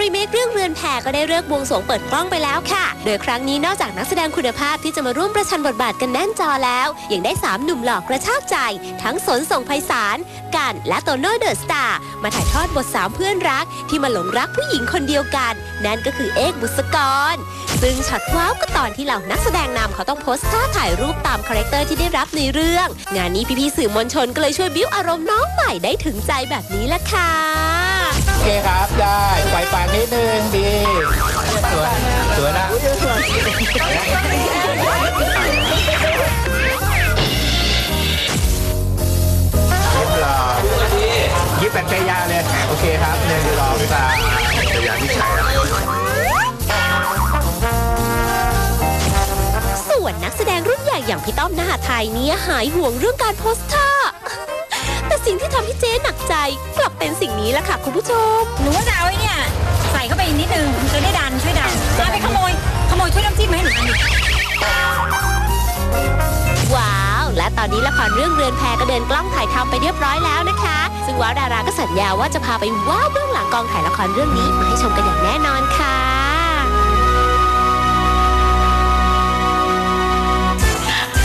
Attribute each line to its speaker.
Speaker 1: รีเมคเรื่องเรือนแพก็ได้เลิกบวงสรวงเปิดกล้องไปแล้วค่ะ โดยครั้งนี้นอกจากนักแสดงคุณภาพที่จะมาร่วมประชันบทบาทกันแน่นจอแล้ว ยังได้สามหนุ่มหลอกกระชากใจ ทั้งสนส่งไพศาลกันและโตโน่เดอะสตาร์มาถ่ายทอดบทสามเพื่อนรักที่มาหลงรักผู้หญิงคนเดียวกัน นั่นก็คือเอกบุษกร ซึ่งช็อตว้าวก็ตอนที่เหล่านักแสดงนำเขาต้องโพสท่าถ่ายรูปตามคาแรคเตอร์ที่ได้รับในเรื่อง งานนี้พี่ๆสื่อมวลชนก็เลยช่วยบิ้วอารมณ์น้องใหม่ได้ถึงใจแบบนี้ละค่ะ
Speaker 2: โอเคครับได้ปล่อยปากนิดนึงดีสวยสวยนะยิ้มหล่อยิ้มแบบใจยาเลย โอเคครับหนึ่งสองสามใจยาวที่ใช่อะ
Speaker 1: ส่วนนักแสดงรุ่นใหญ่อย่างพี่ต้อมนหาไทยเนี่ยหายห่วงเรื่องการโพสท่าแต่สิ่งที่ทำให้เจ๊หนักใจกลับเป็นสิ่งนี้แหละค่ะคุณผู้ชม
Speaker 3: หนูว่าจะเอาไอ้เนี่ย
Speaker 1: ว้าว และตอนนี้ละครเรื่องเรือนแพก็เดินกล้องถ่ายทำไปเรียบร้อยแล้วนะคะ ซึ่งว้าวดาราก็สัญญาว่าจะพาไปว้าวเบื้องหลังกองถ่ายละครเรื่องนี้มาให้ชมกันอย่างแน่นอนค่ะ